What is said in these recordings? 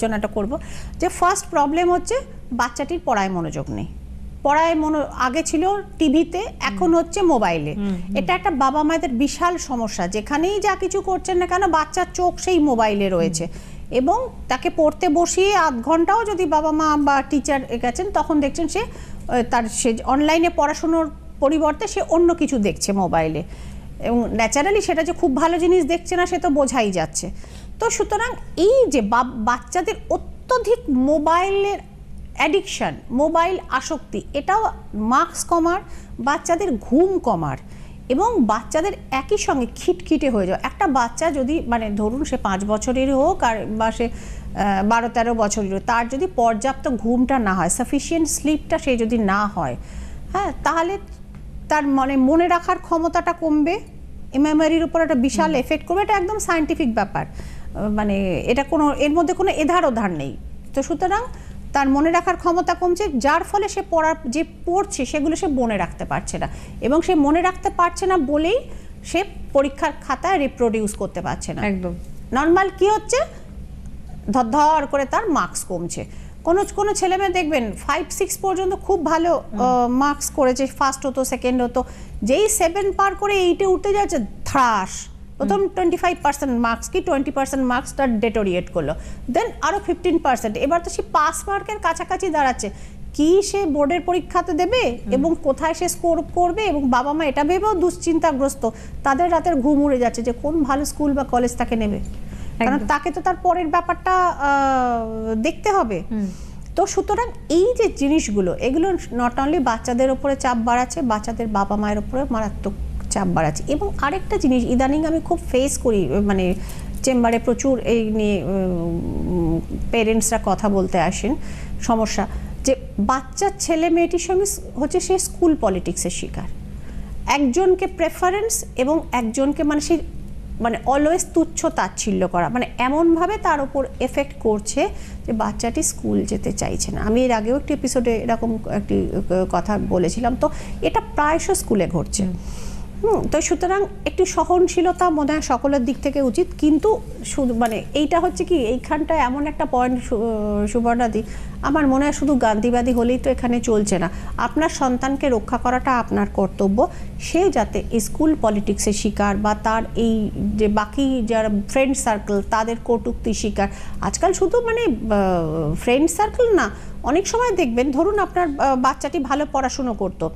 আলোচনাটা করব যে ফার্স্ট প্রবলেম হচ্ছে বাচ্চাটির পড়ায় মনোযোগ নেই। পড়ায় মনো আগে ছিল টিভিতে এখন হচ্ছে মোবাইলে। এটা একটা বাবা মায়েদের বিশাল সমস্যা যেখানেই যা কিছু করছেন না কেন বাচ্চার চোখ সেই মোবাইলে রয়েছে। এবং তাকে পড়তে বসিয়ে আধ ঘন্টাও যদি বাবা মা বা টিচার গেছেন তখন দেখছেন সে তার সে অনলাইনে পড়াশুনোর পরিবর্তে সে অন্য কিছু দেখছে মোবাইলে। এবং ন্যাচারালি সেটা যে খুব ভালো জিনিস দেখছে না সে তো বোঝাই যাচ্ছে। তো সুতরাং এই যে বাচ্চাদের অত্যধিক মোবাইলের অ্যাডিকশান মোবাইল আসক্তি এটাও মার্কস কমার বাচ্চাদের ঘুম কমার এবং বাচ্চাদের একই সঙ্গে খিটখিটে হয়ে যাওয়া। একটা বাচ্চা যদি মানে ধরুন সে পাঁচ বছরেরই হোক আর বা সে বারো তেরো বছরের হোক তার যদি পর্যাপ্ত ঘুমটা না হয় সাফিসিয়েন্ট স্লিপটা সে যদি না হয় হ্যাঁ তাহলে তার মানে মনে রাখার ক্ষমতাটা কমবে মেমোরির উপর একটা বিশাল এফেক্ট করবে এটা একদম সায়েন্টিফিক ব্যাপার। মানে এটা কোনো এর মধ্যে কোনো এধার ওধার নেই। তো সুতরাং তার মনে রাখার ক্ষমতা কমছে যার ফলে সে পড়ার যে পড়ছে সেগুলো সে মনে রাখতে পারছে না। এবং সে মনে রাখতে পারছে না বলেই সে পরীক্ষার খাতায় রিপ্রোডিউস করতে পারছে না। একদম। নর্মাল কি হচ্ছে? ধর করে তার মার্কস কমছে। কোনো কোনো ছেলে মেয়ে দেখবেন ফাইভ সিক্স পর্যন্ত খুব ভালো মার্কস করেছে ফার্স্ট হতো সেকেন্ড হতো যেই সেভেন পার করে এইটে উঠতে যাচ্ছে ধ্রাস। প্রথম টোয়েন্টি ফাইভ পার্সেন্ট মার্কস কি টোয়েন্টি পার্সেন্ট মার্কসটা ডেটোরিয়েট করল। দেন আরও ফিফটিন পার্সেন্ট এবার তো সে পাস মার্কের কাছাকাছি দাঁড়াচ্ছে। কি সে বোর্ডের পরীক্ষাতে দেবে এবং কোথায় সে স্কোর করবে এবং বাবা মা এটা ভেবেও দুশ্চিন্তাগ্রস্ত। তাদের রাতের ঘুম উড়ে যাচ্ছে যে কোন ভালো স্কুল বা কলেজ তাকে নেবে। কারণ তাকে তো তার পরের ব্যাপারটা দেখতে হবে। তো সুতরাং এই যে জিনিসগুলো এগুলো নট অনলি বাচ্চাদের উপরে চাপ বাড়াচ্ছে বাচ্চাদের বাবা মায়ের উপরে মারাত্মক চাপ বাড়াচ্ছে এবং আরেকটা জিনিস, ইদানিং আমি খুব ফেস করি মানে চেম্বারে প্রচুর এই নিয়ে পেরেন্টসরা কথা বলতে আসেন, সমস্যা, যে বাচ্চার ছেলে মেয়েটির সঙ্গে হচ্ছে সে স্কুল পলিটিক্সের শিকার। একজনকে প্রেফারেন্স এবং একজনকে মানে সেই মানে অলওয়েজ তুচ্ছ তাচ্ছিল্য করা মানে এমনভাবে তার উপর এফেক্ট করছে যে বাচ্চাটি স্কুল যেতে চাইছে না। আমি এর আগেও একটি এপিসোডে এরকম একটি কথা বলেছিলাম। তো এটা প্রায়শ স্কুলে ঘটছে। তো সুতরাং একটু সহনশীলতা মনে হয় সকলের দিক থেকে উচিত। কিন্তু মানে এইটা হচ্ছে কি এইখানটা এমন একটা পয়েন্ট সুবর্ণাদি, আমার মনে হয় শুধু গান্ধীবাদী হলেই তো এখানে চলছে না। আপনার সন্তানকে রক্ষা করাটা আপনার কর্তব্য। সে যাতে স্কুল পলিটিক্সের শিকার বা তার এই যে বাকি যারা ফ্রেন্ড সার্কেল তাদের কটুক্তির শিকার। আজকাল শুধু মানে ফ্রেন্ড সার্কেল না, অনেক সময় দেখবেন, ধরুন আপনার বাচ্চাটি ভালো পড়াশুনো করতো।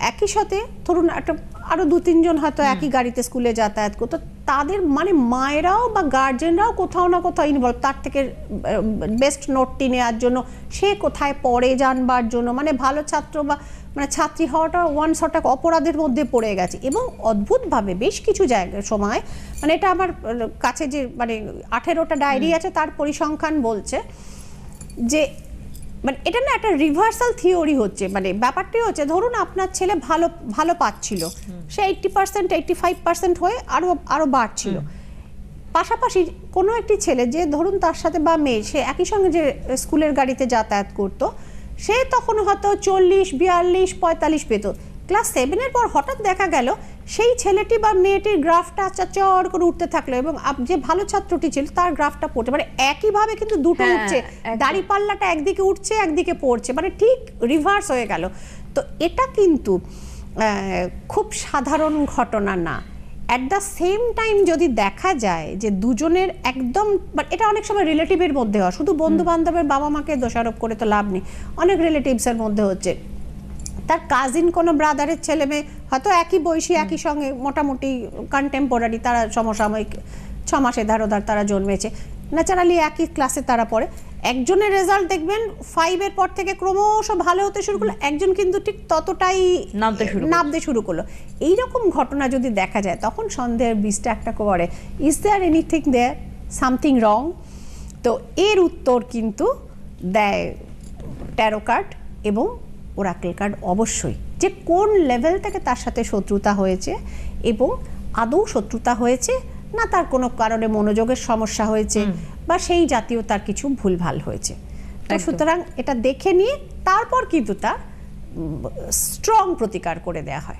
একই সাথে ধরুন একটা আরও দু তিনজন হয়তো একই গাড়িতে স্কুলে যাতায়াত করতো তাদের মানে মায়েরাও বা গার্জেনরাও কোথাও না কোথাও ইনভলভ তার থেকে বেস্ট নোটটি নেওয়ার জন্য সে কোথায় পড়ে জানবার জন্য মানে ভালো ছাত্র বা মানে ছাত্রী হওয়াটা ওয়ান শট এক অপরাধের মধ্যে পড়ে গেছে। এবং অদ্ভুতভাবে বেশ কিছু জায়গা সময় মানে এটা আমার কাছে যে মানে আঠেরোটা ডায়েরি আছে তার পরিসংখ্যান বলছে যে মানে এটা না একটা রিভার্সাল থিওরি হচ্ছে। মানে ব্যাপারটি হচ্ছে ধরুন আপনার ছেলে ভালো ভালো পাচ্ছিল। সে eighty percent eighty five percent হয়ে আরও আরও বাড়ছিল। পাশাপাশি কোনো একটি ছেলে যে ধরুন তার সাথে বা মেয়ে সে একই সঙ্গে যে স্কুলের গাড়িতে যাতায়াত করতো সে তখন হয়তো চল্লিশ বিয়াল্লিশ পঁয়তাল্লিশ পেত। ক্লাস সেভেনের পর হঠাৎ দেখা গেল সেই ছেলেটি বা মেয়েটির গ্রাফটা চর করে উঠতে থাকল এবং যে ভালো ছাত্রটি ছিল তার গ্রাফটা পড়ছে। মানে একইভাবে কিন্তু দুটো হ্যাঁ, উঠছে। দাড়ি পাল্লাটা একদিকে উঠছে একদিকে পড়ছে। মানে ঠিক রিভার্স হয়ে গেল। তো এটা কিন্তু খুব সাধারণ ঘটনা না। অ্যাট দ্য সেম টাইম যদি দেখা যায় যে দুজনের একদম বাট এটা অনেক সময় রিলেটিভের মধ্যে হয়। শুধু বন্ধু বান্ধবের বাবা মাকে দোষারোপ করে তো লাভ নেই। অনেক রিলেটিভসের মধ্যে হচ্ছে। তার কাজিন কোনো ব্রাদারের ছেলে মেয়ে হয়তো একই বয়সী একই সঙ্গে মোটামুটি কন্টেম্পোরারি তারা সমসাময়িক ছ মাসে ধার ওধার তারা জন্মেছে। ন্যাচারালি একই ক্লাসে তারা পড়ে। একজনের রেজাল্ট দেখবেন ফাইভের পর থেকে ক্রমশ ভালো হতে শুরু করল একজন কিন্তু ঠিক ততটাই নামতে শুরু নামতে শুরু করল। এইরকম ঘটনা যদি দেখা যায় তখন সন্দেহের বীজটা একটা করে is there anything there something wrong তো এর উত্তর কিন্তু দেয় ট্যারো কার্ড এবং ওরাকেল কার্ড অবশ্যই। যে কোন লেভেল থেকে তার সাথে শত্রুতা হয়েছে এবং আদৌ শত্রুতা হয়েছে না তার কোনো কারণে মনোযোগের সমস্যা হয়েছে বা সেই জাতীয় তার কিছু ভুলভাল হয়েছে। তো সুতরাং এটা দেখে নিয়ে তারপর কিন্তু তার স্ট্রং প্রতিকার করে দেয়া হয়।